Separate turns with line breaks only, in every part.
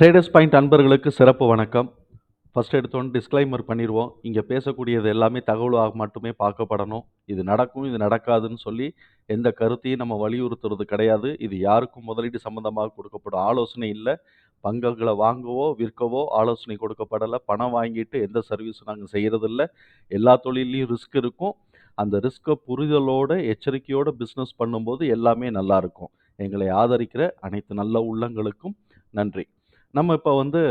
Traders point அன்பர்களுக்கு சிறப்பு வணக்கம். ஃபஸ்ட் எடுத்தோன்னு டிஸ்க்ளைமர் பண்ணிடுவோம் இங்கே பேசக்கூடியது எல்லாமே தகவலாக மட்டுமே பார்க்கப்படணும். இது நடக்கும் இது நடக்காதுன்னு சொல்லி எந்த கருத்தையும் நம்ம வலியுறுத்துறது கிடையாது. இது யாருக்கும் முதலீடு சம்மந்தமாக கொடுக்கப்படும் ஆலோசனை இல்லை. பங்குகளை வாங்கவோ விற்கவோ ஆலோசனை கொடுக்கப்படலை. பணம் வாங்கிட்டு எந்த சர்வீஸும் நாங்கள் செய்கிறதில்ல எல்லா தொழிலையும் ரிஸ்க் இருக்கும். அந்த ரிஸ்க்கை புரிதலோட எச்சரிக்கையோடு பிஸ்னஸ் பண்ணும்போது எல்லாமே நல்லா இருக்கும். எங்களை ஆதரிக்கிற அனைத்து நல்ல உள்ளங்களுக்கும் நன்றி. நம்ம இப்போ வந்து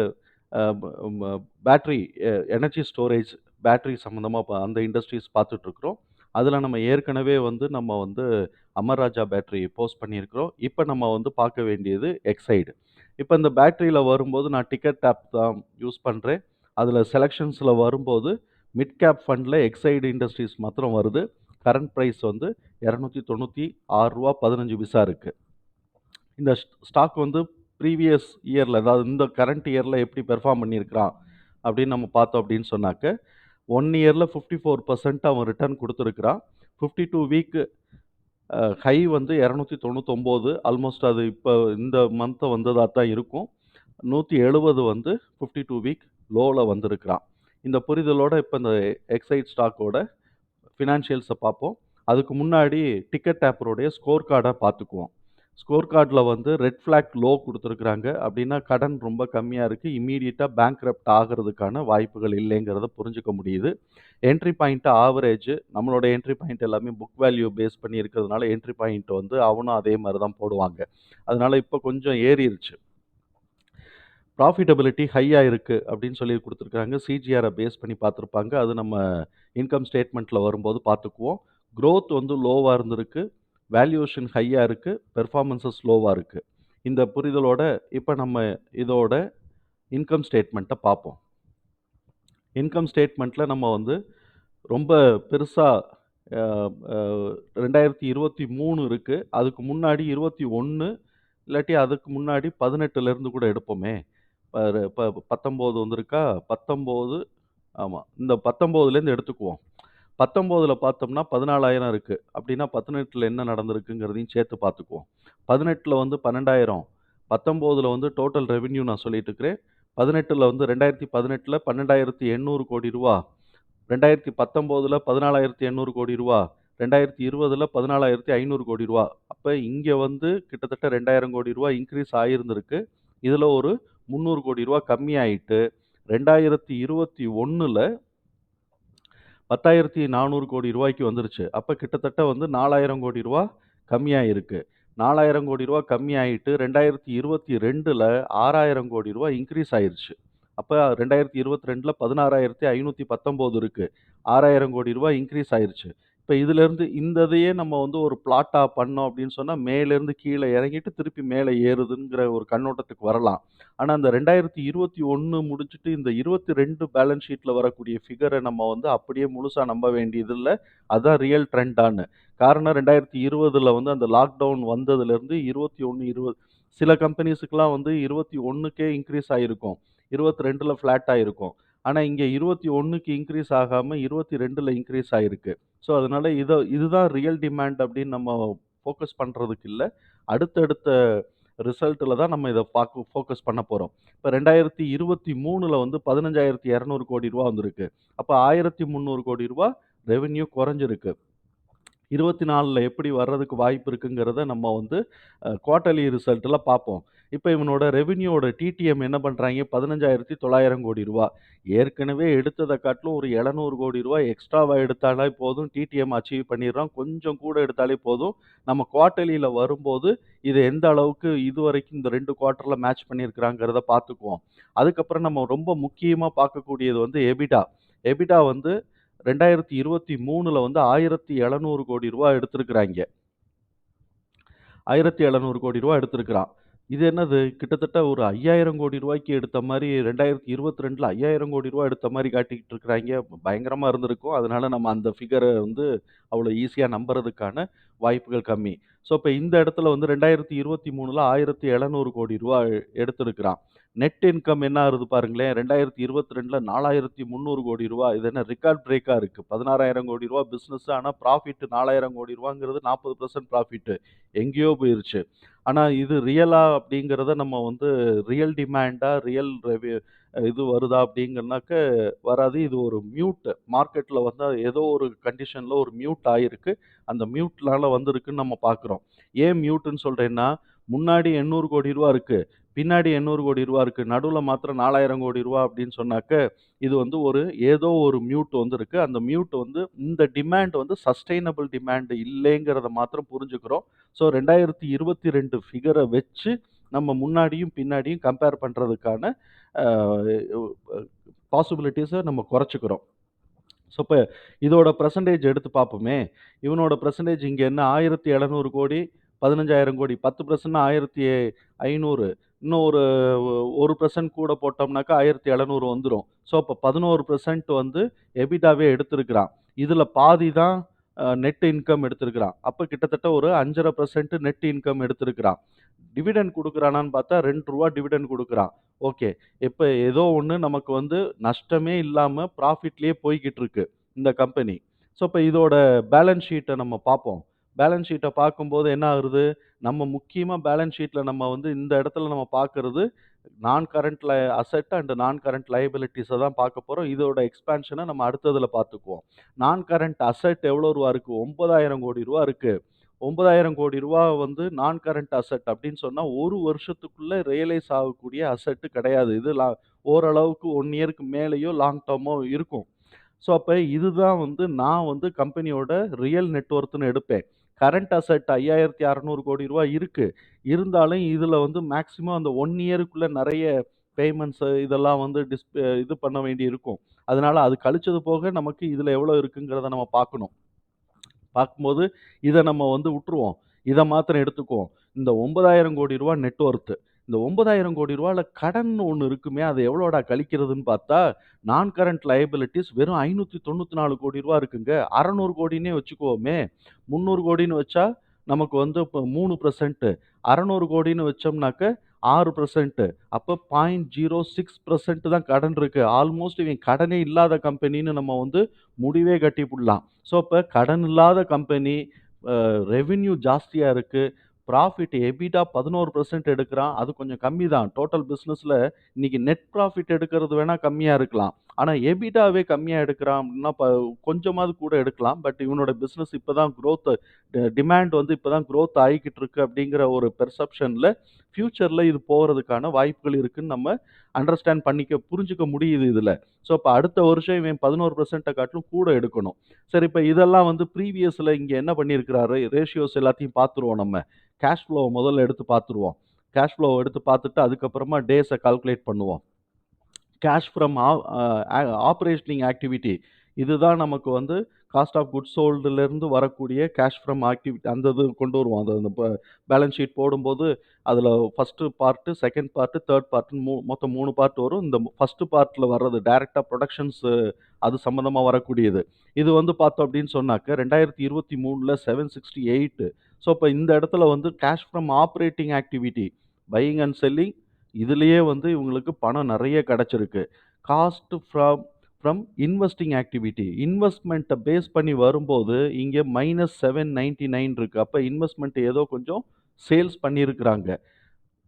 பேட்ரி எனர்ஜி ஸ்டோரேஜ் பேட்ரி சம்மந்தமாக அந்த இண்டஸ்ட்ரீஸ் பார்த்துட்ருக்குறோம். அதில் நம்ம ஏற்கனவே வந்து நம்ம வந்து அமர்ராஜா பேட்ரி போஸ்ட் பண்ணியிருக்கிறோம். இப்போ நம்ம வந்து பார்க்க வேண்டியது எக்ஸைடு இப்போ இந்த பேட்டரியில் வரும்போது நான் டிக்கெட் ஆப் தான் யூஸ் பண்ணுறேன் அதில் செலெக்ஷன்ஸில் வரும்போது மிட் கேப் ஃபண்டில் எக்ஸைடு இண்டஸ்ட்ரீஸ் மாத்திரம் வருது. கரண்ட் ப்ரைஸ் வந்து இரநூத்தி தொண்ணூற்றி ஆறுரூவா பதினஞ்சு விசா இருக்குது இந்த ஸ்டாக் வந்து ப்ரீவியஸ் இயரில் அதாவது இந்த கரண்ட் இயரில் எப்படி பெர்ஃபார்ம் பண்ணியிருக்கிறான் அப்படின்னு நம்ம பார்த்தோம் அப்படின்னு சொன்னாக்க ஒன் இயரில் ஃபிஃப்டி ஃபோர் பர்சன்ட் அவன் ரிட்டர்ன் கொடுத்துருக்குறான். ஃபிஃப்டி டூ வீக்கு ஹை வந்து இரநூத்தி தொண்ணூத்தொம்போது ஆல்மோஸ்ட் அது இப்போ இந்த மந்த்தை வந்ததாக தான் இருக்கும். நூற்றி எழுபது வந்து ஃபிஃப்டி டூ வீக் லோவில் வந்திருக்கிறான். இந்த புரிதலோட இப்போ இந்த எக்ஸைட் ஸ்டாக்கோட ஃபினான்ஷியல்ஸை பார்ப்போம். அதுக்கு முன்னாடி டிக்கெட் ஆப்பருடைய ஸ்கோர் கார்டை பார்த்துக்குவோம். ஸ்கோர் கார்டில் வந்து ரெட் ஃப்ளாக் லோ கொடுத்துருக்குறாங்க. அப்படின்னா கடன் ரொம்ப கம்மியாக இருக்குது இம்மீடியட்டாக பேங்க் ரெப்ட் ஆகிறதுக்கான வாய்ப்புகள் இல்லைங்கிறத புரிஞ்சுக்க முடியுது. என்ட்ரி பாயிண்ட்டு ஆவரேஜ் நம்மளோட என்ட்ரி பாயிண்ட் எல்லாமே புக் வேல்யூ பேஸ் பண்ணி இருக்கிறதுனால என்ட்ரி பாயிண்ட் வந்து அவனும் அதே மாதிரி தான் போடுவாங்க. அதனால் இப்போ கொஞ்சம் ஏறிடுச்சு ப்ராஃபிட்டபிலிட்டி ஹையாக இருக்குது அப்படின்னு சொல்லி கொடுத்துருக்காங்க சிஜிஆரை பேஸ் பண்ணி பார்த்துருப்பாங்க. அது நம்ம இன்கம் ஸ்டேட்மெண்ட்டில் வரும்போது பார்த்துக்குவோம். க்ரோத் வந்து லோவாக இருந்திருக்கு. வேல்யூஷன் ஹையாக இருக்குது பெர்ஃபார்மன்ஸஸ் ஸ்லோவாக இருக்குது இந்த புரிதலோட இப்போ நம்ம இதோட இன்கம் ஸ்டேட்மெண்ட்டை பார்ப்போம். இன்கம் ஸ்டேட்மெண்ட்டில் நம்ம வந்து ரொம்ப பெருசாக ரெண்டாயிரத்தி இருபத்தி மூணு இருக்குது அதுக்கு முன்னாடி இருபத்தி ஒன்று இல்லாட்டி அதுக்கு முன்னாடி பதினெட்டுலேருந்து கூட எடுப்போமே. இப்போ பத்தொம்போது வந்திருக்கா? பத்தொம்போது ஆமாம் இந்த பத்தொம்போதுலேருந்து எடுத்துக்குவோம். பத்தொம்போதில் பார்த்தோம்னா பதினாலாயிரம் இருக்குது அப்படின்னா பதினெட்டில் என்ன நடந்திருக்குங்கிறதையும் சேர்த்து பார்த்துக்குவோம் பதினெட்டில் வந்து பன்னெண்டாயிரம் பத்தொம்போதில் வந்து டோட்டல் ரெவென்யூ நான் சொல்லிட்டு இருக்கிறேன். பதினெட்டில் வந்து ரெண்டாயிரத்தி பதினெட்டில் பன்னெண்டாயிரத்தி எண்ணூறு கோடி ரூபா. ரெண்டாயிரத்தி பத்தொம்போதில் பதினாலாயிரத்தி எண்ணூறு கோடி ரூபா. ரெண்டாயிரத்தி இருபதில் பதினாலாயிரத்தி ஐநூறு கோடி ரூபா. அப்போ இங்கே வந்து கிட்டத்தட்ட ரெண்டாயிரம் கோடி ரூபா இன்க்ரீஸ் ஆகியிருந்திருக்கு இதில் ஒரு முந்நூறு கோடி ரூபா கம்மியாயிட்டு ரெண்டாயிரத்தி இருபத்தி ஒன்றில் பத்தாயிரத்தி நானூறு கோடி ரூபாய்க்கு வந்துருச்சு. அப்போ கிட்டத்தட்ட வந்து நாலாயிரம் கோடி ரூபா கம்மியாக இருக்குது நாலாயிரம் கோடி ரூபா கம்மியாயிட்டு ரெண்டாயிரத்தி இருபத்தி ரெண்டில் ஆறாயிரம் கோடி ரூபா இன்க்ரீஸ் ஆயிடுச்சு அப்போ ரெண்டாயிரத்தி இருபத்தி ரெண்டில் பதினாறாயிரத்தி ஐநூற்றி பத்தொம்போது இருக்குது ஆறாயிரம் கோடி ரூபா இன்க்ரீஸ் ஆயிடுச்சு இப்போ இதுலேருந்து இந்த இதையே நம்ம வந்து ஒரு பிளாட்டாக பண்ணோம் அப்படின்னு சொன்னால் மேலேருந்து கீழே இறங்கிட்டு திருப்பி மேலே ஏறுதுங்கிற ஒரு கண்ணோட்டத்துக்கு வரலாம். ஆனால் அந்த ரெண்டாயிரத்தி இருபத்தி ஒன்று முடிச்சுட்டு இந்த இருபத்தி ரெண்டு பேலன்ஸ் ஷீட்டில் வரக்கூடிய ஃபிகரை நம்ம வந்து அப்படியே முழுசாக நம்ப வேண்டியதில்லை. அதுதான் ரியல் ட்ரெண்டான்னு காரணம் ரெண்டாயிரத்தி இருபதில் வந்து அந்த லாக்டவுன் வந்ததுலேருந்து இருபத்தி ஒன்று இருபது சில கம்பெனிஸுக்கெலாம் வந்து இருபத்தி ஒன்றுக்கே இன்க்ரீஸ் ஆகிருக்கும் இருபத்தி ரெண்டில் ஃப்ளாட் ஆகிருக்கும் ஆனால் இங்கே இருபத்தி ஒன்றுக்கு இன்க்ரீஸ் ஆகாமல் இருபத்தி ரெண்டில் இன்க்ரீஸ் ஆகிருக்கு ஸோ அதனால் இதை இதுதான் ரியல் டிமாண்ட் அப்படின்னு நம்ம ஃபோக்கஸ் பண்ணுறதுக்கு இல்லை. அடுத்தடுத்த ரிசல்ட்டில் தான் நம்ம இதை பார்க்க ஃபோக்கஸ் பண்ண போகிறோம் இப்போ ரெண்டாயிரத்தி இருபத்தி மூணில் வந்து பதினஞ்சாயிரத்தி இரநூறு கோடி ரூபா வந்திருக்கு. அப்போ ஆயிரத்தி முந்நூறு கோடி ரூபா ரெவென்யூ குறைஞ்சிருக்கு. இருபத்தி நாலில் எப்படி வர்றதுக்கு வாய்ப்பு இருக்குங்கிறத நம்ம வந்து குவார்ட்டர்லி ரிசல்ட்டில் பார்ப்போம் இப்போ இவனோட ரெவின்யூவோட டிடிஎம் என்ன பண்ணுறாங்க பதினஞ்சாயிரத்தி தொள்ளாயிரம் கோடி ரூபா. ஏற்கனவே எடுத்ததை காட்டிலும் ஒரு எழுநூறு கோடி ரூபா எக்ஸ்ட்ராவாக எடுத்தாலே போதும். டிடிஎம் அச்சீவ் பண்ணிடுறோம் கொஞ்சம் கூட எடுத்தாலே போதும். நம்ம குவார்ட்டர்லியில் வரும்போது இது எந்த அளவுக்கு இது வரைக்கும் இந்த ரெண்டு குவார்ட்டரில் மேட்ச் பண்ணியிருக்கிறாங்கிறத பார்த்துக்குவோம் அதுக்கப்புறம் நம்ம ரொம்ப முக்கியமாக பார்க்கக்கூடியது வந்து எபிடா எபிடா வந்து ரெண்டாயிரத்தி இருபத்தி மூணில் வந்து ஆயிரத்தி எழுநூறு கோடி ரூபா எடுத்திருக்கிறாங்க. ஆயிரத்தி எழுநூறு கோடி ரூபா எடுத்திருக்கிறான். இது என்னது? கிட்டத்தட்ட ஒரு ஐயாயிரம் கோடி ரூபாய்க்கு எடுத்த மாதிரி ரெண்டாயிரத்தி இருபத்தி ரெண்டில் ஐயாயிரம் கோடி ரூபா எடுத்த மாதிரி காட்டிக்கிட்டு இருக்கிறாங்க. பயங்கரமாக இருந்திருக்கும். அதனால நம்ம அந்த ஃபிகரை வந்து அவ்வளோ ஈஸியாக நம்புறதுக்கான வாய்ப்புகள் கம்மி. ஸோ இப்போ இந்த இடத்துல வந்து ரெண்டாயிரத்தி இருபத்தி மூணில் ஆயிரத்தி எழுநூறு கோடி ரூபா எடுத்திருக்கிறான். நெட் இன்கம் என்ன ஆகுது பாருங்களேன். ரெண்டாயிரத்தி இருபத்தி ரெண்டில் நாலாயிரத்தி முந்நூறு கோடி ரூபா இது என்ன ரெக்கார்ட் பிரேக்கா இருக்கு. ரூ. 16,000,00,00,000 பிசினஸ் ஆனால் ப்ராஃபிட் ரூ. 4,000,00,00,000ங்கிறது 40% ப்ராஃபிட். எங்கேயோ போயிருச்சு. ஆனால் இது ரியலாக அப்படிங்கிறத நம்ம வந்து ரியல் டிமாண்டாக ரியல் ரெவி இது வருதா அப்படிங்கிறனாக்க வராது. இது ஒரு மியூட். மார்க்கெட்டில் வந்து ஏதோ ஒரு கண்டிஷனில் ஒரு மியூட் ஆகிருக்கு அந்த மியூட்னால வந்திருக்குன்னு நம்ம பார்க்குறோம். ஏன் மியூட்டுன்னு சொல்கிறேன்னா முன்னாடி எண்ணூறு கோடி ரூபா இருக்குது பின்னாடி எண்ணூறு கோடி ரூபா இருக்கு. நடுவில் மாத்திரம் நாலாயிரம் கோடி ரூபா அப்படின்னு சொன்னாக்க, இது வந்து ஒரு ஏதோ ஒரு மியூட் வந்திருக்கு. அந்த மியூட் வந்து இந்த டிமாண்ட் வந்து சஸ்டைனபிள் டிமாண்ட் இல்லைங்கிறத மாத்திரம் புரிஞ்சுக்கிறோம். ஸோ ரெண்டாயிரத்தி இருபத்தி ரெண்டு ஃபிகரை வச்சு நம்ம முன்னாடியும், பின்னாடியும் கம்பேர் பண்ணுறதுக்கான பாசிபிலிட்டிஸை நம்ம குறைச்சிக்கிறோம் ஸோ இப்போ இதோட பர்சன்டேஜ் எடுத்து பார்ப்போமே. இவனோட பர்சன்டேஜ் இங்கே என்ன ஆயிரத்தி எழுநூறு கோடி பதினஞ்சாயிரம் கோடி பத்து பர்சன்ட்னா ஆயிரத்தி ஐநூறு இன்னும் ஒரு ஒரு பர்சன்ட் கூட போட்டோம்னாக்கா ஆயிரத்தி எழுநூறு வந்துடும் ஸோ இப்போ பதினோரு பர்சன்ட் வந்து எபிடாவே எடுத்திருக்கிறான். இதில் பாதி தான் நெட் இன்கம் எடுத்திருக்கிறான். அப்போ கிட்டத்தட்ட ஒரு 5.5% நெட் இன்கம் எடுத்திருக்கிறான். டிவிடெண்ட் கொடுக்குறானான்னு பார்த்தா ரெண்டு ரூபா டிவிடெண்ட் கொடுக்குறான் ஓகே. இப்போ ஏதோ ஒன்று நமக்கு வந்து நஷ்டமே இல்லாமல் ப்ராஃபிட்லேயே போய்கிட்டு இருக்கு. இந்த கம்பெனி. ஸோ இப்போ இதோட பேலன்ஸ் ஷீட்டை நம்ம பார்ப்போம். பேலன்ஸ் ஷீட்டை பார்க்கும்போது என்ன ஆகுது? நம்ம முக்கியமாக பேலன்ஸ் ஷீட்டில் நம்ம வந்து இந்த இடத்துல நம்ம பார்க்குறது non current lie asset and non current லைபிலிட்டிஸை தான் பார்க்க போகிறோம் இதோட எக்ஸ்பேன்ஷனை நம்ம அடுத்ததில் பார்த்துக்குவோம். நான் கரண்ட் அசெட் எவ்வளோ ரூபா இருக்குது ஒன்பதாயிரம் கோடி ரூபா இருக்குது ஒன்பதாயிரம் கோடி ரூபா வந்து நான் கரண்ட் அசெட் அப்படின்னு சொன்னால் ஒரு வருஷத்துக்குள்ளே ரியலைஸ் ஆகக்கூடிய அசெட்டு கிடையாது. இது லா ஓரளவுக்கு ஒன் இயர்க்கு மேலேயோ, லாங் டேர்மோ இருக்கும். ஸோ அப்போ இதுதான் வந்து நான் வந்து கம்பெனியோட ரியல் நெட்ஒர்த்துன்னு எடுப்பேன். கரண்ட் அசெட் ரூ. 5,600,00,00,000 இருக்கு. இருந்தாலும் இதில் வந்து மேக்ஸிமம் அந்த ஒன் இயருக்குள்ளே நிறைய பேமெண்ட்ஸு இதெல்லாம் வந்து டிஸ் இது பண்ண வேண்டி இருக்கும். அதனால் அது கழிச்சது போக நமக்கு இதில் எவ்வளோ இருக்குங்கிறத நம்ம பார்க்கணும். பார்க்கும்போது இதை நம்ம வந்து விட்டுருவோம் இதை மாத்திரம் எடுத்துக்குவோம். இந்த ரூ. 9,000,00,00,000 நெட் நெட்ஒர்த்து இந்த ரூ. 9,000,00,00,000ல கடன்னு ஒன்று இருக்குமே, அது எவ்வளோடா கழிக்கிறதுன்னு பார்த்தா, நான் கரண்ட் லயபிலிட்டீஸ் வெறும் ஐநூற்றி தொண்ணூற்றி நாலு கோடி ரூபா இருக்குங்க. அறநூறு கோடின்னே வச்சுக்குவோமே. 300,00,00,000ன்னு வச்சா நமக்கு வந்து இப்போ மூணு பர்சன்ட்டு அறநூறு கோடின்னு வச்சோம்னாக்க ஆறு பர்சன்ட்டு அப்போ பாயிண்ட் ஜீரோ சிக்ஸ் பர்சன்ட்டு தான் கடன் இருக்குது ஆல்மோஸ்ட் இவன் கடனே இல்லாத கம்பெனின்னு நம்ம வந்து முடிவே கட்டிப்புடலாம். ஸோ இப்போ கடன் இல்லாத கம்பெனி, ரெவின்யூ ரெவென்யூ இருக்குது ப்ராஃபிட் எபிடா பதினோரு பர்சன்ட் எடுக்கிறான் அது கொஞ்சம் கம்மி தான். டோட்டல் பிஸ்னஸில் இன்றைக்கி நெட் ப்ராஃபிட் எடுக்கிறது வேணால் கம்மியாக இருக்கலாம். ஆனால் எபிட்டாவே கம்மியாக எடுக்கிறான் அப்படின்னா, ப கொஞ்சமாவது கூட எடுக்கலாம். பட் இவனோட பிஸ்னஸ் இப்போ தான் க்ரோத் டிமாண்ட் வந்து இப்போ தான் க்ரோத் ஆகிக்கிட்டு இருக்கு அப்படிங்கிற ஒரு பெர்செப்ஷனில் ஃப்யூச்சரில் இது போகிறதுக்கான வாய்ப்புகள் இருக்குன்னு நம்ம அண்டர்ஸ்டாண்ட் பண்ணிக்க புரிஞ்சுக்க முடியுது இதில் ஸோ இப்போ அடுத்த வருஷம் இவன் 11% காட்டிலும் கூட எடுக்கணும். சரி இப்போ இதெல்லாம் வந்து ப்ரீவியஸில் இங்கே என்ன பண்ணியிருக்கிறாரு? ரேஷியோஸ் எல்லாத்தையும் பார்த்துருவோம் நம்ம. கேஷ் ஃப்ளோவை முதல்ல எடுத்து பார்த்துருவோம். கேஷ் ஃப்ளோவை எடுத்து பார்த்துட்டு அதுக்கப்புறமா டேஸை கால்குலேட் பண்ணுவோம். கேஷ் ஃப்ரம் ஆ ஆக்டிவிட்டி இதுதான் நமக்கு வந்து காஸ்ட் ஆஃப் குட்ஸ் சோல்டுலேருந்து வரக்கூடிய கேஷ் ஃப்ரம் ஆக்டிவிட்டி அந்த இது கொண்டு வருவோம். அது அந்த ப பேலன்ஸ் ஷீட் போடும்போது அதில் first part second part third பார்ட்டுன்னு மூ மொத்தம் மூணு பார்ட் வரும். இந்த ஃபஸ்ட்டு பார்ட்டில் வர்றது டைரெக்டாக ப்ரொடக்ஷன்ஸு அது சம்மந்தமாக வரக்கூடியது. இது வந்து பார்த்தோம் அப்படின்னு சொன்னாக்க 2023ல 768 ஸோ இப்போ இந்த இடத்துல வந்து cash from operating activity buying and selling இதுலேயே வந்து இவங்களுக்கு பணம் நிறைய கிடச்சிருக்கு cost from from investing activity இன்வெஸ்ட்மெண்ட்டை base பண்ணி வரும்போது இங்கே மைனஸ் செவன் நைன்டி நைன் இருக்குது அப்போ இன்வெஸ்ட்மெண்ட் ஏதோ கொஞ்சம் சேல்ஸ் பண்ணியிருக்கிறாங்க.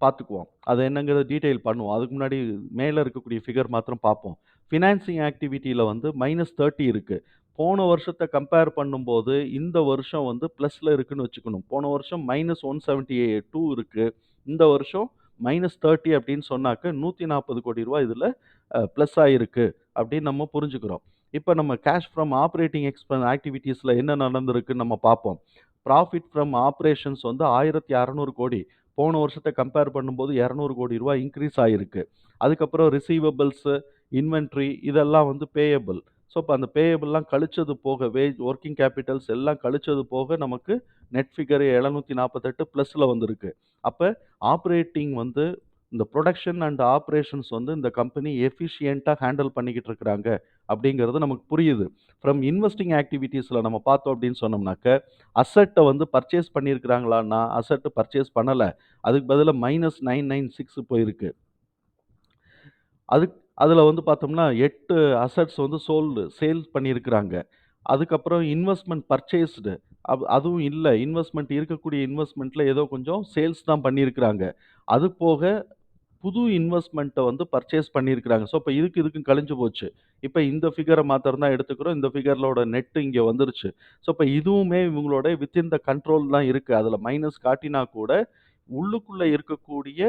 பார்த்துக்குவோம். அது என்னங்கிறத டீட்டெயில் பண்ணுவோம். அதுக்கு முன்னாடி மேலே இருக்கக்கூடிய ஃபிகர் மாத்திரம் பார்ப்போம். ஃபினான்சிங் ஆக்டிவிட்டியில் வந்து மைனஸ் தேர்ட்டி இருக்குது போன வருஷத்தை கம்பேர் பண்ணும்போது இந்த வருஷம் வந்து ப்ளஸில் இருக்குதுன்னு வச்சுக்கணும். போன வருஷம் -172 இருக்கு. இந்த வருஷம் -30 அப்படின்னு சொன்னாக்க ரூ. 140,00,00,000 இதுல அ பிளஸ் ஆயிருக்கு அப்படின்னு நம்ம புரிஞ்சுக்கிறோம். இப்போ நம்ம கேஷ் ஃப்ரம் ஆப்ரேட்டிங் எக்ஸ்பென்ஸ் ஆக்டிவிட்டீஸில் என்ன நடந்திருக்குன்னு நம்ம பார்ப்போம். ப்ராஃபிட் ஃப்ரம் ஆப்ரேஷன்ஸ் வந்து ஆயிரத்தி அறநூறு கோடி போன வருஷத்தை கம்பேர் பண்ணும்போது இரநூறு கோடி ரூபா இன்க்ரீஸ் ஆகிருக்கு அதுக்கப்புறம் ரிசீவபிள்ஸு இன்வென்ட்ரி இதெல்லாம் வந்து பேயபிள். ஸோ இப்போ அந்த பேயபிள்லாம் கழிச்சது போக வேஜ் ஒர்க்கிங் கேப்பிட்டல்ஸ் எல்லாம் கழிச்சது போக நமக்கு நெட் ஃபிகர் 748 பிளஸ்ல வந்திருக்கு. அப்போ ஆப்ரேட்டிங் வந்து இந்த ப்ரொடக்ஷன் அண்ட் ஆப்ரேஷன்ஸ் வந்து இந்த கம்பெனி எஃபிஷியண்ட்டாக ஹேண்டில் பண்ணிக்கிட்டு இருக்கிறாங்க அப்படிங்கிறது நமக்கு புரியுது. ஃப்ரம் இன்வெஸ்டிங் ஆக்டிவிட்டீஸில் நம்ம பார்த்தோம் அப்படின்னு சொன்னோம்னாக்க, அசட்டை வந்து பர்ச்சேஸ் பண்ணியிருக்கிறாங்களான்னா, அசட்டு பர்ச்சேஸ் பண்ணலை அதுக்கு பதிலாக மைனஸ் நைன் நைன் சிக்ஸ் போயிருக்கு. அதுக் அதில் வந்து பார்த்தோம்னா எட்டு அசட்ஸ் வந்து சோல்டு சேல் பண்ணியிருக்கிறாங்க. அதுக்கப்புறம் இன்வெஸ்ட்மெண்ட் பர்ச்சேஸ்டு அப் அதுவும் இல்லை இன்வெஸ்ட்மெண்ட் இருக்கக்கூடிய இன்வெஸ்ட்மெண்ட்டில் ஏதோ கொஞ்சம் சேல்ஸ் தான் பண்ணியிருக்கிறாங்க. அது போக புது இன்வெஸ்ட்மெண்ட்டை வந்து பர்ச்சேஸ் பண்ணியிருக்கிறாங்க. ஸோ, இப்போ இதுக்கு இதுக்கும் கழிஞ்சு போச்சு. இப்போ இந்த ஃபிகரை மாத்திரம் தான் எடுத்துக்கிறோம். இந்த ஃபிகரோட நெட்டு இங்கே வந்துருச்சு. ஸோ, இப்போ இதுவுமே இவங்களோட வித்தின் த கண்ட்ரோல் தான் இருக்குது அதில் மைனஸ் காட்டினா கூட, உள்ளுக்குள்ளே இருக்கக்கூடிய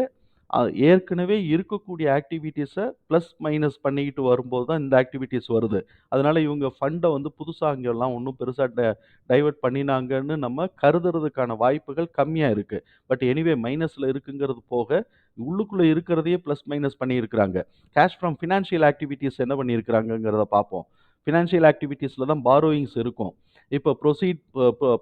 ஏற்கனவே இருக்கக்கூடிய ஆக்டிவிட்டீஸை ப்ளஸ் மைனஸ் பண்ணிக்கிட்டு வரும்போது தான் இந்த ஆக்டிவிட்டீஸ் வருது. அதனால் இவங்க ஃபண்டை வந்து புதுசாக அங்கெல்லாம் ஒன்றும் பெருசாக ட டைவர்ட் பண்ணினாங்கன்னு நம்ம கருதுறதுக்கான வாய்ப்புகள் கம்மியாக இருக்குது பட் எனிவே மைனஸில் இருக்குங்கிறது போக, உள்ளுக்குள்ளே இருக்கிறதையே ப்ளஸ் மைனஸ் பண்ணியிருக்கிறாங்க. கேஷ் ஃப்ரம் ஃபினான்ஷியல் ஆக்டிவிட்டீஸ் என்ன பண்ணியிருக்கிறாங்கங்கிறத பார்ப்போம். ஃபினான்ஷியல் ஆக்டிவிட்டீஸில் தான் பாரோயிங்ஸ் இருக்கும். இப்போ proceed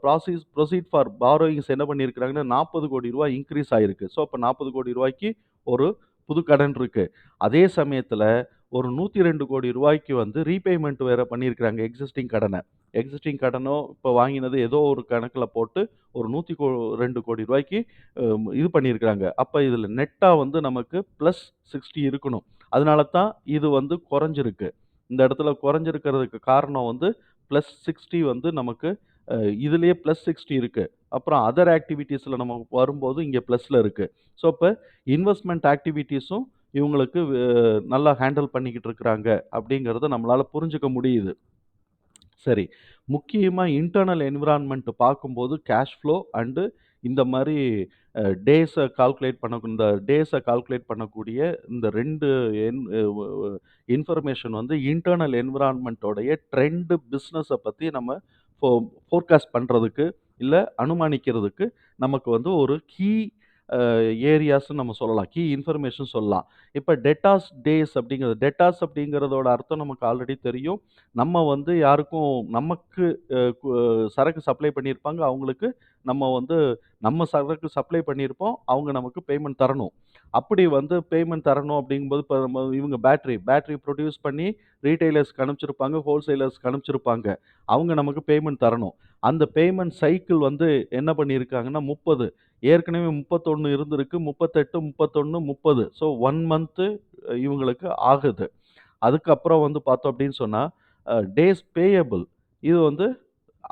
proceeds proceed for borrowings என்ன பண்ணியிருக்கிறாங்கன்னா, நாற்பது கோடி ரூபாய் இன்க்ரீஸ் ஆகிருக்கு ஸோ, இப்போ நாற்பது கோடி ரூபாய்க்கு ஒரு புது கடன் இருக்குது அதே சமயத்தில் ஒரு நூற்றி ரெண்டு கோடி ரூபாய்க்கு வந்து ரீபேமெண்ட் வேறு பண்ணியிருக்கிறாங்க எக்ஸிஸ்டிங் கடனை எக்ஸிஸ்டிங் கடனோ இப்போ வாங்கினது ஏதோ ஒரு கணக்கில் போட்டு ஒரு நூற்றி கோ ரெண்டு கோடி ரூபாய்க்கு இது பண்ணியிருக்கிறாங்க. அப்போ இதில் நெட்டாக வந்து நமக்கு ப்ளஸ் சிக்ஸ்டி இருக்கணும். அதனால தான் இது வந்து குறைஞ்சிருக்கு. இந்த இடத்துல குறைஞ்சிருக்கிறதுக்கு காரணம் வந்து ப்ளஸ் சிக்ஸ்டி வந்து நமக்கு இதுலேயே ப்ளஸ் சிக்ஸ்டி இருக்குது அப்புறம் அதர் ஆக்டிவிட்டீஸில் நம்ம வரும்போது இங்கே ப்ளஸில் இருக்குது ஸோ, இப்போ இன்வெஸ்ட்மெண்ட் ஆக்டிவிட்டீஸும் இவங்களுக்கு நல்லா ஹேண்டில் பண்ணிக்கிட்டு இருக்கிறாங்க அப்படிங்கிறத நம்மளால் புரிஞ்சுக்க முடியுது. சரி. முக்கியமாக இன்டர்னல் என்விரான்மெண்ட் பார்க்கும்போது கேஷ் ஃப்ளோ அண்டு இந்த மாதிரி டேஸை கால்குலேட் பண்ண இந்த டேஸை கால்குலேட் பண்ணக்கூடிய இந்த ரெண்டு என் இன்ஃபர்மேஷன் வந்து இன்டர்னல் என்விரான்மெண்ட்டோடைய ட்ரெண்டு பிஸ்னஸை பற்றி நம்ம ஃபோ ஃபோர்காஸ்ட் பண்ணுறதுக்கு இல்லை அனுமானிக்கிறதுக்கு நமக்கு வந்து ஒரு கீ ஏரியாஸ்ன்னு நம்ம சொல்லலாம். கீ இன்ஃபர்மேஷன் சொல்லலாம். இப்போ டெட்டாஸ் டேஸ் அப்படிங்கிறது டெட்டாஸ் அப்படிங்கிறதோட அர்த்தம் நமக்கு ஆல்ரெடி தெரியும். நம்ம வந்து யாருக்கும் நமக்கு சரக்கு சப்ளை பண்ணியிருப்பாங்க. அவங்களுக்கு நம்ம வந்து நம்ம சரக்கு சப்ளை பண்ணியிருப்போம். அவங்க நமக்கு பேமெண்ட் தரணும். அப்படி வந்து பேமெண்ட் தரணும் அப்படிங்கும்போது, இப்போ நம்ம இவங்க பேட்டரி பேட்டரி ப்ரொடியூஸ் பண்ணி ரீட்டெய்லர்ஸ்க்கு அனுப்பிச்சிருப்பாங்க. ஹோல்சேலர்ஸ்க்கு அனுப்பிச்சிருப்பாங்க. அவங்க நமக்கு பேமெண்ட் தரணும். அந்த பேமெண்ட் சைக்கிள் வந்து என்ன பண்ணியிருக்காங்கன்னா 30 ஏற்கனவே 31 இருந்திருக்கு. 38, 31, 30 ஸோ ஒன் மந்த் இவங்களுக்கு ஆகுது. அதுக்கப்புறம் வந்து பார்த்தோம் அப்படின்னு சொன்னால் டேஸ் பேயபிள் இது வந்து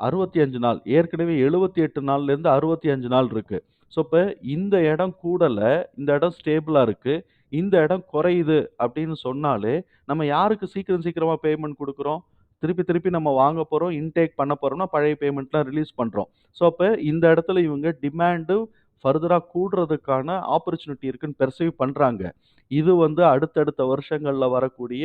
65 நாள். ஏற்கனவே 78 நாள்லேருந்து 65 நாள் இருக்குது ஸோ, இப்போ இந்த இடம் கூடல, இந்த இடம் ஸ்டேபிளாக இருக்குது இந்த இடம் குறையுது அப்படின்னு சொன்னாலே, நம்ம யாருக்கு சீக்கிரம் சீக்கிரமாக பேமெண்ட் கொடுக்குறோம் திருப்பி திருப்பி நம்ம வாங்க போகிறோம் இன்டேக் பண்ண போகிறோம்னா பழைய பேமெண்ட்லாம் ரிலீஸ் பண்ணுறோம் ஸோ, அப்போ இந்த இடத்துல இவங்க டிமாண்டு ஃபர்தராக கூடுறதுக்கான ஆப்பர்ச்சுனிட்டி இருக்குன்னு பெர்சீவ் பண்ணுறாங்க இது வந்து அடுத்தடுத்த வருஷங்களில் வரக்கூடிய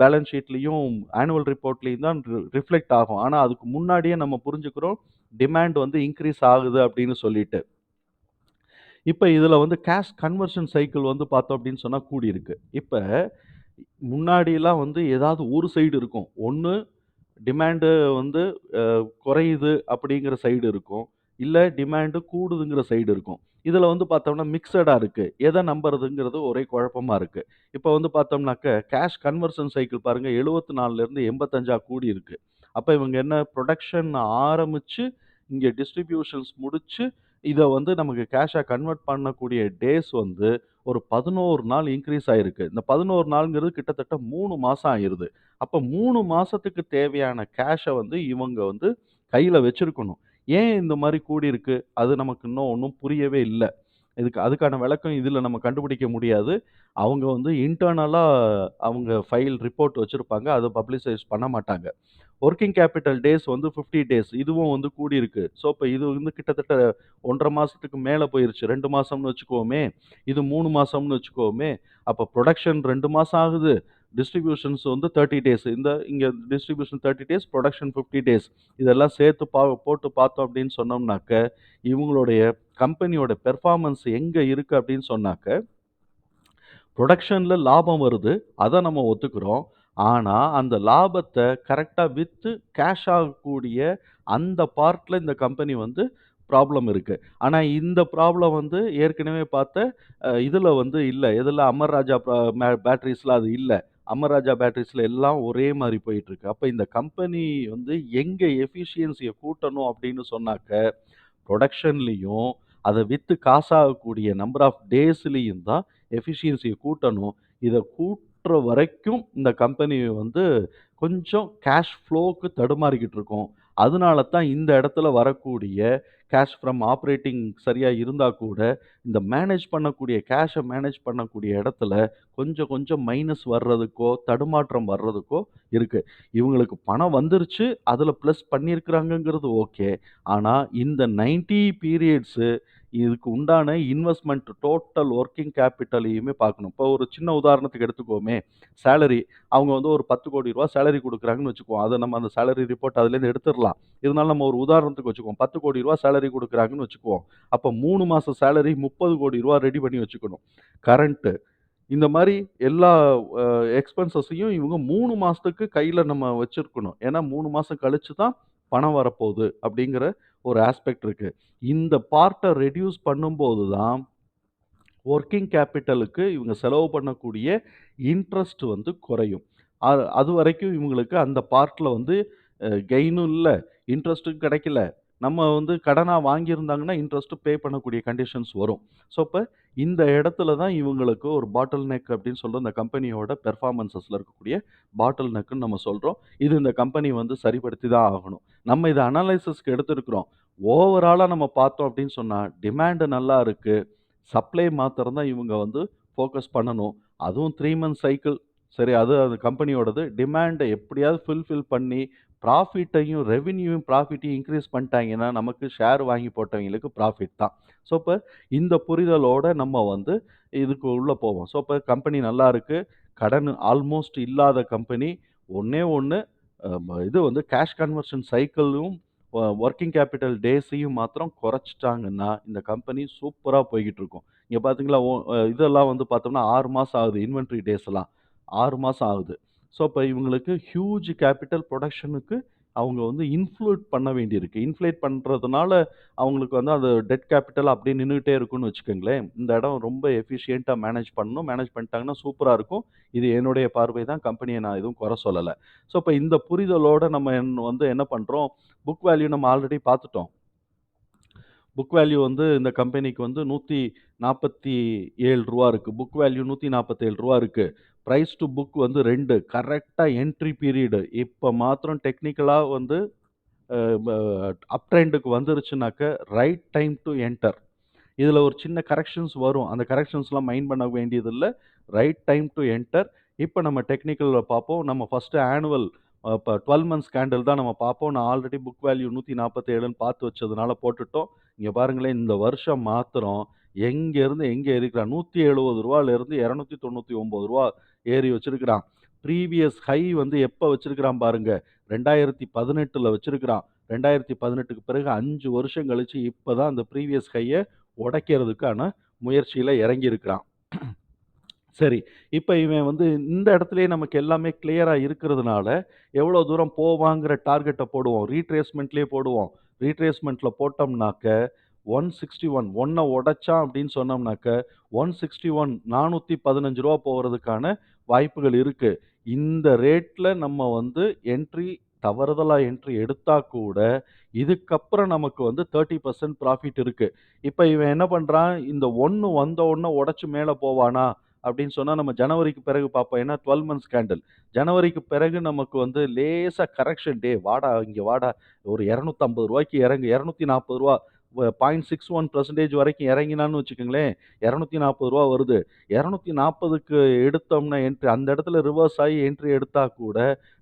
பேலன்ஸ் ஷீட்லேயும் ஆனுவல் ரிப்போர்ட்லேயும் தான் ரி ரிஃப்ளெக்ட் ஆகும். ஆனால் அதுக்கு முன்னாடியே நம்ம புரிஞ்சுக்கிறோம், டிமாண்ட் வந்து இன்க்ரீஸ் ஆகுது அப்படின்னு சொல்லிட்டு. இப்போ இதில் வந்து கேஷ் கன்வர்ஷன் சைக்கிள் வந்து பார்த்தோம் அப்படின்னு சொன்னால் கூடியிருக்கு. இப்போ முன்னாடிலாம் வந்து ஏதாவது ஒரு சைடு இருக்கும். ஒன்று டிமாண்டு வந்து குறையுது அப்படிங்கிற சைடு இருக்கும். இல்லை டிமாண்டு கூடுதுங்கிற சைடு இருக்கும். இதில் வந்து பார்த்தோம்னா மிக்சடாக இருக்குது எதை நம்புறதுங்கிறது ஒரே குழப்பமாக இருக்குது இப்போ வந்து பார்த்தோம்னாக்க கேஷ் கன்வர்ஷன் சைக்கிள் பாருங்கள் எழுபத்தி நாலுலேருந்து எண்பத்தஞ்சாக கூடி இருக்குது அப்போ இவங்க என்ன ப்ரொடக்ஷன் ஆரம்பித்து இங்கே டிஸ்ட்ரிபியூஷன்ஸ் முடித்து இதை வந்து நமக்கு கேஷாக கன்வெர்ட் பண்ணக்கூடிய டேஸ் வந்து ஒரு 11 நாள் இன்க்ரீஸ் ஆயிருக்கு. இந்த 11 நாள்ங்கிறது கிட்டத்தட்ட மூணு மாதம் ஆயிருது. அப்போ மூணு மாதத்துக்கு தேவையான கேஷை வந்து இவங்க வந்து கையில் வச்சுருக்கணும் ஏன் இந்த மாதிரி கூடியிருக்கு? அது நமக்கு இன்னும் ஒன்றும் புரியவே இல்லை இதுக்கு அதுக்கான விளக்கம் இதில் நம்ம கண்டுபிடிக்க முடியாது. அவங்க வந்து இன்டர்னலாக அவங்க ஃபைல் ரிப்போர்ட் வச்சுருப்பாங்க அதை பப்ளிசைஸ் பண்ண மாட்டாங்க. ஒர்க்கிங் கேப்பிட்டல் டேஸ் வந்து 50 டேஸ் இதுவும் வந்து கூடியிருக்கு. ஸோ, இப்போ இது வந்து கிட்டத்தட்ட ஒன்றரை மாதத்துக்கு மேலே போயிருச்சு. ரெண்டு மாதம்னு வச்சுக்கோமே இது மூணு மாதம்னு வச்சுக்கோமே அப்போ ப்ரொடக்ஷன் ரெண்டு மாதம் ஆகுது. டிஸ்ட்ரிபியூஷன்ஸ் வந்து 30 டேஸ். இந்த இங்கே distribution 30 days, production fifty days. இதெல்லாம் சேர்த்து பா போட்டு பார்த்தோம் அப்படின்னு சொன்னோம்னாக்க, இவங்களுடைய கம்பெனியோட பெர்ஃபார்மன்ஸ் எங்கே இருக்குது அப்படின்னு சொன்னாக்க, ப்ரொடக்ஷனில் லாபம் வருது. அதை நம்ம ஒத்துக்கிறோம். ஆனால் அந்த லாபத்த கரெக்ட்டா வித்து கேஷ் ஆகக்கூடிய அந்த பார்ட்ல இந்த கம்பெனி வந்து ப்ராப்ளம் இருக்கு. ஆனா, இந்த ப்ராப்ளம் வந்து ஏற்கனவே பார்த்த அ வந்து இல்ல. எதுல அமர் ராஜா ப மே பேட்டரீஸ்ல அது இல்ல. அமர் ராஜா பேட்டரீஸ்ல எல்லாம் ஒரே மாரி போயிட்டுருக்கு. அப்ப இந்த கம்பெனி வந்து எங்க எஃபிஷியன்ஸிய கூட்டணும் அப்படின்னு சொன்னாக்க, புரொடக்ஷன்லயும், அத வித்து காசாகக்கூடிய நம்பர் ஆஃப் டேஸ்லயும் தான் எஃபிஷியன்ஸிய கூட்டணும். இத கூட் மாற்றுற வரைக்கும் இந்த கம்பெனி வந்து கொஞ்சம் கேஷ் ஃப்ளோவுக்கு தடுமாறிக்கிட்டு இருக்கும். அதனால தான் இந்த இடத்துல வரக்கூடிய கேஷ் ஃப்ரம் ஆப்ரேட்டிங் சரியாக இருந்தால் கூட, இந்த மேனேஜ் பண்ணக்கூடிய கேஷை மேனேஜ் பண்ணக்கூடிய இடத்துல கொஞ்சம் கொஞ்சம் மைனஸ் வர்றதுக்கோ, தடுமாற்றம் வர்றதுக்கோ இருக்குது இவங்களுக்கு பணம் வந்துருச்சு, அதில் ப்ளஸ் பண்ணியிருக்கிறாங்கங்கிறது ஓகே. ஆனால் இந்த 90 பீரியட்ஸு இதுக்கு உண்டான இன்வெஸ்ட்மெண்ட் டோட்டல் ஒர்க்கிங் கேபிட்டலையுமே பார்க்கணும். இப்போ ஒரு சின்ன உதாரணத்துக்கு எடுத்துக்கோமே சேலரி அவங்க வந்து ஒரு பத்து கோடி ரூபா சேலரி கொடுக்குறாங்கன்னு வச்சுக்குவோம். அதை நம்ம அந்த சேலரி ரிப்போர்ட் அதுலேருந்து எடுத்துடலாம் இருந்தாலும் நம்ம ஒரு உதாரணத்துக்கு வச்சுக்குவோம். ரூ. 10,00,00,000 சேலரி குடுக்குறாங்கன்னு வச்சுக்குவோம். அப்போ மூணு மாதம் சேலரி முப்பது கோடி ரூபா ரெடி பண்ணி வச்சுக்கணும். கரண்ட்டு. இந்த மாதிரி எல்லா எக்ஸ்பென்சஸையும் இவங்க மூணு மாதத்துக்கு கையில் நம்ம வச்சுருக்கணும் ஏன்னா மூணு மாதம் கழிச்சு தான் பணம் வரப்போகுது அப்படிங்கிற ஒரு ஆஸ்பெக்ட் இருக்குது இந்த பார்ட்டை ரெடியூஸ் பண்ணும்போது தான் ஒர்க்கிங் கேப்பிட்டலுக்கு இவங்க செலவு பண்ணக்கூடிய இன்ட்ரெஸ்ட் வந்து குறையும். அது வரைக்கும் இவங்களுக்கு அந்த பார்ட்டில் வந்து கெயினும் இல்லை இன்ட்ரெஸ்ட்டும் கிடைக்கல. நம்ம வந்து கடனாக வாங்கியிருந்தாங்கன்னா, இன்ட்ரெஸ்ட் பே பண்ணக்கூடிய கண்டிஷன்ஸ் வரும். ஸோ, இப்போ இந்த இடத்துல தான் இவங்களுக்கு ஒரு பாட்டில் நெக் அப்படின்னு சொல்கிற இந்த கம்பெனியோட பெர்ஃபார்மன்ஸஸில் இருக்கக்கூடிய பாட்டில் நெக்குன்னு நம்ம சொல்கிறோம் இது இந்த கம்பெனி வந்து சரிப்படுத்தி தான் ஆகணும். நம்ம இதை அனலைசிஸ்க்கு எடுத்துருக்குறோம் ஓவராலாக நம்ம பார்த்தோம் அப்படின்னு சொன்னால் டிமாண்டு நல்லா இருக்குது சப்ளை மாத்திரம் தான் இவங்க வந்து ஃபோக்கஸ் பண்ணணும். அதுவும் த்ரீ மந்த் சைக்கிள். சரி அது அது கம்பெனியோடது. டிமாண்டை எப்படியாவது ஃபுல்ஃபில் பண்ணி, ப்ராஃபிட்டையும் ரெவின்யூவும் ப்ராஃபிட்டையும் இன்க்ரீஸ் பண்ணிட்டாங்கன்னா, நமக்கு ஷேர் வாங்கி போட்டவங்களுக்கு ப்ராஃபிட் தான். ஸோ, இப்போ இந்த புரிதலோட நம்ம வந்து இதுக்கு உள்ளே போவோம். ஸோ, இப்போ கம்பெனி நல்லா இருக்குது கடன் ஆல்மோஸ்ட் இல்லாத கம்பெனி. ஒன்றே ஒன்று இது வந்து கேஷ் கன்வர்ஷன் சைக்கிளும், ஒர்க்கிங் கேப்பிட்டல் டேஸையும் மாத்திரம் குறைச்சிட்டாங்கன்னா இந்த கம்பெனி சூப்பராக போய்கிட்டு இருக்கும். இங்கே பார்த்தீங்களா, இதெல்லாம் வந்து பார்த்தோம்னா ஆறு மாதம் ஆகுது. இன்வென்ட்ரி டேஸ் ஆறு மாதம் ஆகுது. ஸோ, இப்போ இவங்களுக்கு ஹியூஜ் கேப்பிட்டல் ப்ரொடக்ஷனுக்கு அவங்க வந்து இன்ஃப்ளூட் பண்ண வேண்டியிருக்கு. இன்ஃப்ளேட் பண்ணுறதுனால அவங்களுக்கு வந்து அந்த டெட் கேப்பிட்டல் அப்படியே நின்றுக்கிட்டே இருக்குன்னு வச்சுக்கோங்களேன். இந்த இடம் ரொம்ப எஃபிஷியண்ட்டாக மேனேஜ் பண்ணணும். மேனேஜ் பண்ணிட்டாங்கன்னா சூப்பராக இருக்கும். இது என்னுடைய பார்வை தான். கம்பெனியை நான் எதுவும் குறை சொல்லலை ஸோ, இப்போ இந்த புரிதலோட நம்ம என் வந்து என்ன பண்ணுறோம் புக் வேல்யூ நம்ம ஆல்ரெடி பார்த்துட்டோம். புக் வேல்யூ வந்து இந்த கம்பெனிக்கு வந்து நூற்றி நாற்பத்தி ஏழு ரூபா இருக்குது புக் வேல்யூ நூற்றி நாற்பத்தேழு ரூபா இருக்குது ப்ரைஸ் டூ புக் வந்து ரெண்டு கரெக்டாக என்ட்ரி பீரியடு இப்போ மாத்திரம் டெக்னிக்கலாக வந்து அப் ட்ரெண்டுக்கு வந்துருச்சுனாக்க, ரைட் டைம் டு என்டர். இதில் ஒரு சின்ன கரெக்ஷன்ஸ் வரும். அந்த கரெக்ஷன்ஸ்லாம் மைண்ட் பண்ண வேண்டியதில்லை ரைட் டைம் டு என்டர். இப்போ நம்ம டெக்னிக்கலில் பார்ப்போம். நம்ம ஃபர்ஸ்ட்டு ஆனுவல் இப்போ டுவெல் மந்த்ஸ் கேண்டில் தான் நம்ம பார்ப்போம். நான் ஆல்ரெடி புக் வேல்யூ 147ன்னு பார்த்து வச்சதுனால போட்டுட்டோம். இங்கே பாருங்களேன், இந்த வருஷம் மாத்திரம் எங்கேருந்து எங்கே இருக்கிறா நூற்றி எழுபது ரூபாலேருந்து இரநூத்தி தொண்ணூற்றி ஒம்பது ரூபா ஏறி வச்சிருக்கிறான். ப்ரீவியஸ் ஹை வந்து எப்போ வச்சிருக்கிறான் பாருங்க. 2018ல வச்சிருக்கிறான். 2018க்கு பிறகு அஞ்சு வருஷம் கழிச்சு இப்போ தான் அந்த ப்ரீவியஸ் ஹையை உடைக்கிறதுக்கான முயற்சியில் இறங்கியிருக்கிறான். சரி. இப்போ இவன் வந்து இந்த இடத்துலையே நமக்கு எல்லாமே கிளியராக இருக்கிறதுனால, எவ்வளோ தூரம் போவாங்கிற டார்கெட்டை போடுவோம். ரீட்ரேஸ்மெண்ட்லேயே போடுவோம். ரீட்ரேஸ்மெண்ட்டில் போட்டோம்னாக்க 161 1 உடைச்சான் அப்படின்னு சொன்னோம்னாக்க, 161 415 ரூவா போவதற்கான வாய்ப்புகள் இருக்குது இந்த ரேட்டில் நம்ம வந்து என்ட்ரி தவறுதலாக என்ட்ரி எடுத்தால் கூட, இதுக்கப்புறம் நமக்கு வந்து 30% ப்ராஃபிட் இருக்குது இப்போ இவன் என்ன பண்ணுறான் இந்த ஒன்று வந்த உடனே உடச்சி மேலே போவானா? அப்படின்னு சொன்னால் நம்ம ஜனவரிக்கு பிறகு பார்ப்போம். ஏன்னா 12 மந்த்ஸ் கேண்டில். ஜனவரிக்கு பிறகு நமக்கு வந்து லேசாக கரெக்ஷன் டே வாடா, இங்கே வாடா. ஒரு இரநூத்தம்பது ரூபாய்க்கு இறங்கு. இரநூத்தி நாற்பது ரூபா பாயிண்ட் சிக்ஸ் ஒன் பர்சன்டேஜ் வரைக்கும் இறங்கினான்னு வச்சுக்கோங்களேன் இரநூத்தி நாற்பது ரூபா வருது. இரநூத்தி நாற்பதுக்கு எடுத்தோம்னா என்ட்ரி அந்த இடத்துல ரிவர்ஸ் ஆகி என்ட்ரி எடுத்தால் கூட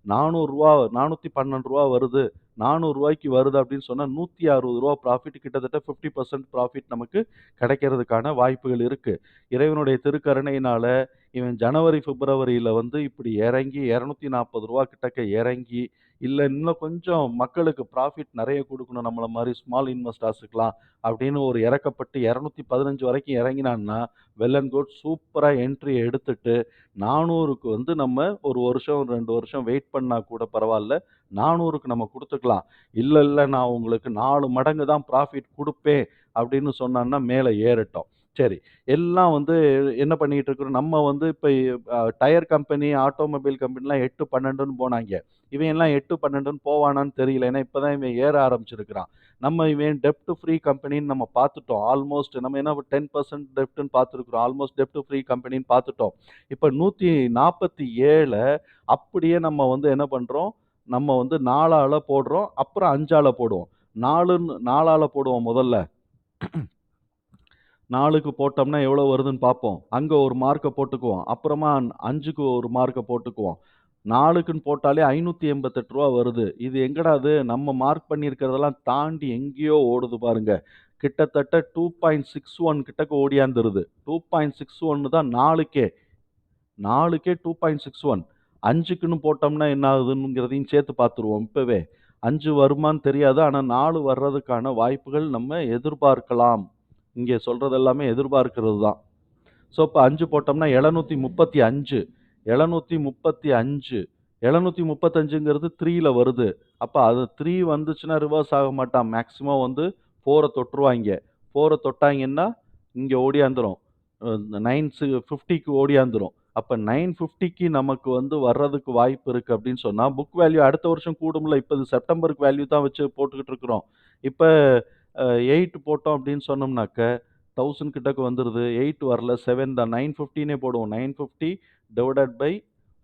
நானூறுரூவா நானூற்றி பன்னெண்டு ரூபா வருது. நானூறுரூவாய்க்கு வருது அப்படின்னு சொன்னால் நூற்றி அறுபது ரூபா ப்ராஃபிட் கிட்டத்தட்ட ஃபிஃப்டி பர்சன்ட் ப்ராஃபிட் நமக்கு கிடைக்கிறதுக்கான வாய்ப்புகள் இருக்குது இறைவனுடைய திருக்கருணையினால் இவன் ஜனவரி, பிப்ரவரியில் வந்து இப்படி இறங்கி இரநூத்தி நாற்பது ரூபா கிட்டக்க இறங்கி, இல்லை இன்னும் கொஞ்சம் மக்களுக்கு ப்ராஃபிட் நிறைய கொடுக்கணும் நம்மளை மாதிரி ஸ்மால் இன்வெஸ்டர்ஸுக்கெலாம் அப்படின்னு ஒரு இறக்கப்பட்டு 215 வரைக்கும் இறங்கினான்னா, வெல் அண்ட் குட் சூப்பரா என்ட்ரி எடுத்துட்டு, 400க்கு வந்து நம்ம ஒரு வருஷம், ரெண்டு வருஷம் வெயிட் பண்ணால் கூட பரவாயில்ல நானூறுக்கு நம்ம கொடுத்துக்கலாம் இல்லை இல்லை நான் உங்களுக்கு நாலு மடங்கு தான் ப்ராஃபிட் கொடுப்பேன் அப்படின்னு சொன்னான்னா, மேலே ஏறட்டும். சரி. எல்லாம் வந்து என்ன பண்ணிட்டு இருக்கிறோம், நம்ம வந்து இப்போ டயர் கம்பெனி, ஆட்டோமொபைல் கம்பெனிலாம் எட்டு பன்னெண்டுன்னு போனாங்க. இவன் எல்லாம் 8, 12ன்னு போவானான்னு தெரியல. ஏன்னா இப்போ தான் இவன் ஏற ஆரம்பிச்சிருக்கிறான். நம்ம இவன் டெப்ட் ஃப்ரீ கம்பெனின்னு நம்ம பார்த்துட்டோம். ஆல்மோஸ்ட் நம்ம என்ன டென் பர்சன்ட் டெப்ட்னு பார்த்துருக்குறோம். ஆல்மோஸ்ட் டெப்ட் ஃப்ரீ கம்பெனின்னு பார்த்துட்டோம். இப்போ நூற்றி நாற்பத்தி ஏழை அப்படியே நம்ம வந்து என்ன பண்ணுறோம் நம்ம வந்து நாலால் போடுறோம். அப்புறம் அஞ்சால் போடுவோம். நாலுன்னு நாலால் போடுவோம் முதல்ல. நாலுக்கு போட்டோம்னா எவ்வளோ வருதுன்னு பார்ப்போம். அங்கே ஒரு மார்க்கை போட்டுக்குவோம். அப்புறமா அஞ்சுக்கு ஒரு மார்க்கை போட்டுக்குவோம். நாலுக்குன்னு போட்டாலே ஐநூற்றி எண்பத்தெட்டு ரூபா வருது. இது எங்கடாது நம்ம மார்க் பண்ணியிருக்கிறதெல்லாம் தாண்டி எங்கேயோ ஓடுது பாருங்க. கிட்டத்தட்ட டூ பாயிண்ட் சிக்ஸ் ஒன் கிட்டக்கு ஓடியாந்துருது. டூ பாயிண்ட் சிக்ஸ் ஒன்று தான் நாலுக்கே. நாலுக்கே டூ பாயிண்ட் சிக்ஸ் ஒன் அஞ்சுக்குன்னு போட்டோம்னா என்ன ஆகுதுங்கிறதையும் சேர்த்து பார்த்துருவோம் இப்போவே. அஞ்சு வருமான்னு தெரியாது. ஆனால் நாலு வர்றதுக்கான வாய்ப்புகள் நம்ம எதிர்பார்க்கலாம். இங்கே சொல்கிறது எல்லாமே எதிர்பார்க்கிறது தான் ஸோ இப்போ அஞ்சு போட்டோம்னா எழுநூற்றி முப்பத்தி அஞ்சு எழுநூற்றி முப்பத்தி அஞ்சு எழுநூற்றி முப்பத்தஞ்சுங்கிறது த்ரீயில் வருது. அப்போ அது த்ரீ வந்துச்சுன்னா ரிவர்ஸ் ஆக மாட்டான். மேக்ஸிமம் வந்து ஃபோரை தொட்டுருவாங்க. ஃபோரை தொட்டாங்கன்னா இங்கே ஓடியாந்துரும். நைன் சி ஃபிஃப்டிக்கு ஓடியாந்துரும். அப்போ நைன் ஃபிஃப்டிக்கு நமக்கு வந்து வர்றதுக்கு வாய்ப்பு இருக்குது அப்படின்னு சொன்னால் புக் வேல்யூ அடுத்த வருஷம் கூடும்ல. இப்போ இது செப்டம்பருக்கு வேல்யூ தான் வச்சு போட்டுக்கிட்டு இருக்கிறோம். இப்போ எயிட் போட்டோம் அப்படின்னு சொன்னோம்னாக்க தௌசண்ட் கிட்டக்கு வந்துடுது எயிட் வரல செவன் தான். நைன் ஃபிஃப்டினே போடுவோம். Nine fifty divided by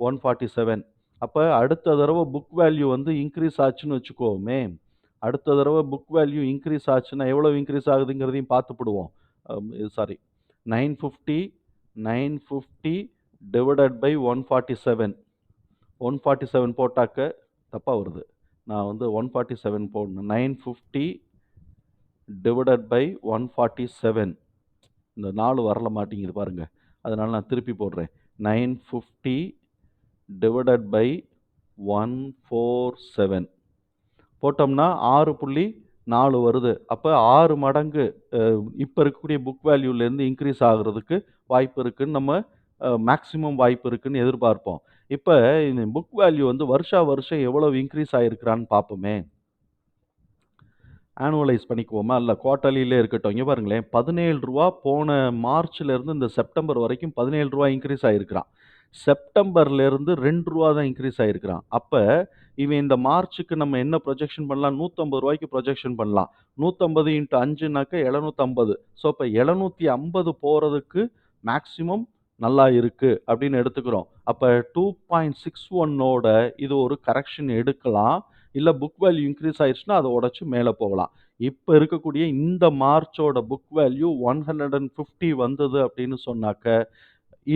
one forty seven அப்போ அடுத்த தடவை புக் வேல்யூ வந்து இன்க்ரீஸ் ஆச்சுன்னு வச்சுக்கோமே அடுத்த தடவை புக் வேல்யூ இன்க்ரீஸ் ஆச்சுன்னா எவ்வளோ இன்க்ரீஸ் ஆகுதுங்கிறதையும் பார்த்துப்படுவோம் sorry nine fifty nine fifty divided by one forty seven one forty seven போட்டாக்க தப்பாக வருது. நான் வந்து ஒன் ஃபார்ட்டி செவன் போடணும். Nine fifty divided by one forty seven இந்த நாலு வரல மாட்டேங்குது பாருங்கள் அதனால் நான் திருப்பி போடுறேன். Nine fifty divided by one four seven போட்டோம்னா ஆறு புள்ளி நாலு வருது. அப்போ ஆறு மடங்கு இப்போ இருக்கக்கூடிய புக் வேல்யூலேருந்து இன்க்ரீஸ் ஆகுறதுக்கு வாய்ப்பு இருக்குதுன்னு நம்ம மேக்ஸிமம் வாய்ப்பு இருக்குதுன்னு எதிர்பார்ப்போம். இப்போ இந்த புக் வேல்யூ வந்து வருஷா வருஷம் எவ்வளோ இன்க்ரீஸ் ஆகிருக்கிறான்னு பார்ப்போமே. ஆனுவலைஸ் பண்ணிக்குவோமா? இல்லை குவார்ட்டர்லியிலே இருக்கட்டும். இங்கே பாருங்களேன் பதினேழு ரூபா போன மார்ச்லேருந்து இந்த செப்டம்பர் வரைக்கும் பதினேழு ரூபா இன்க்ரீஸ் ஆகிருக்கிறான் செப்டம்பர்லேருந்து ரெண்டு ரூபா தான் இன்க்ரீஸ் ஆகிருக்கிறான் அப்போ இவன் இந்த மார்ச்சுக்கு நம்ம என்ன ப்ரொஜெக்ஷன் பண்ணலாம்? நூற்றம்பது ரூபாய்க்கு ப்ரொஜெக்ஷன் பண்ணலாம். நூற்றம்பது இன்ட்டு அஞ்சுனாக்கா எழுநூற்றம்பது ஸோ இப்போ எழுநூற்றி ஐம்பது போகிறதுக்கு மேக்ஸிமம் நல்லா இருக்குது அப்படின்னு எடுத்துக்கிறோம். அப்போ டூ பாயிண்ட் சிக்ஸ் ஒன்னோட இது ஒரு கரெக்ஷன் எடுக்கலாம். இல்லை புக் வேல்யூ இன்க்ரீஸ் ஆயிடுச்சுன்னா அதை உடச்சி மேலே போகலாம். இப்போ இருக்கக்கூடிய இந்த மார்ச்சோட book value one hundred and fifty வந்தது அப்படின்னு சொன்னாக்க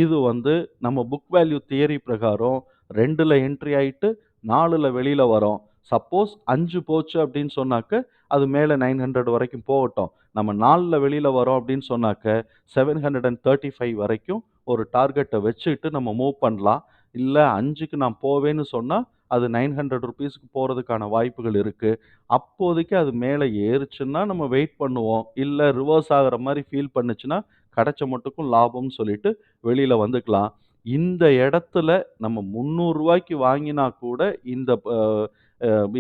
இது வந்து நம்ம புக் வேல்யூ தியரி பிரகாரம் ரெண்டில் என்ட்ரி ஆகிட்டு நாலில் வெளியில் வரோம். சப்போஸ் அஞ்சு போச்சு அப்படின்னு சொன்னாக்க அது மேலே நைன் ஹண்ட்ரட் வரைக்கும் போகட்டும். நம்ம நாலில் வெளியில் வரோம் அப்படின்னு சொன்னாக்க seven hundred and thirty five வரைக்கும் ஒரு டார்கெட்டை வச்சுக்கிட்டு நம்ம மூவ் பண்ணலாம். இல்லை அஞ்சுக்கு நான் போவேன்னு சொன்னால் அது நைன் ஹண்ட்ரட் ருபீஸ்க்கு போகிறதுக்கான வாய்ப்புகள் இருக்குது அப்போதைக்கு அது மேலே ஏறுச்சுன்னா நம்ம வெயிட் பண்ணுவோம். இல்லை ரிவர்ஸ் ஆகிற மாதிரி ஃபீல் பண்ணுச்சுன்னா கிடைச்ச மட்டுக்கும் லாபம்னு சொல்லிட்டு வெளியில் வந்துக்கலாம். இந்த இடத்துல நம்ம முந்நூறுரூவாய்க்கு வாங்கினா கூட இந்த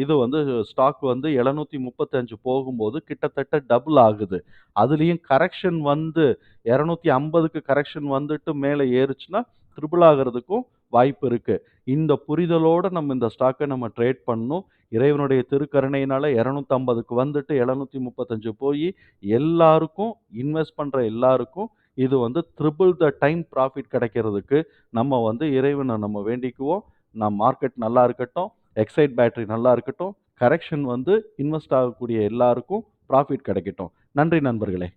இது வந்து ஸ்டாக் வந்து எழுநூற்றி முப்பத்தஞ்சு போகும்போது கிட்டத்தட்ட டபுள் ஆகுது. அதுலேயும் கரெக்ஷன் வந்து இரநூத்தி ஐம்பதுக்கு கரெக்ஷன் வந்துட்டு மேலே ஏறுச்சுன்னா ட்ரிபிள் ஆகிறதுக்கும் வாய்ப்பு இருக்குது இந்த புரிதலோடு நம்ம இந்த ஸ்டாக்கை நம்ம ட்ரேட் பண்ணணும். இறைவனுடைய திருக்கருணையினால் இரநூத்தம்பதுக்கு வந்துட்டு எழுநூற்றி முப்பத்தஞ்சு போய் எல்லாருக்கும் இன்வெஸ்ட் பண்ணுற எல்லாருக்கும் இது வந்து ட்ரிபிள் த டைம் ப்ராஃபிட் கிடைக்கிறதுக்கு நம்ம வந்து இறைவனை நம்ம வேண்டிக்குவோம். நம் மார்க்கெட் நல்லா இருக்கட்டும் எக்ஸைட் பேட்டரி நல்லா இருக்கட்டும் கரெக்ஷன் வந்து இன்வெஸ்ட் ஆகக்கூடிய எல்லாருக்கும் ப்ராஃபிட் கிடைக்கட்டும். நன்றி நண்பர்களே.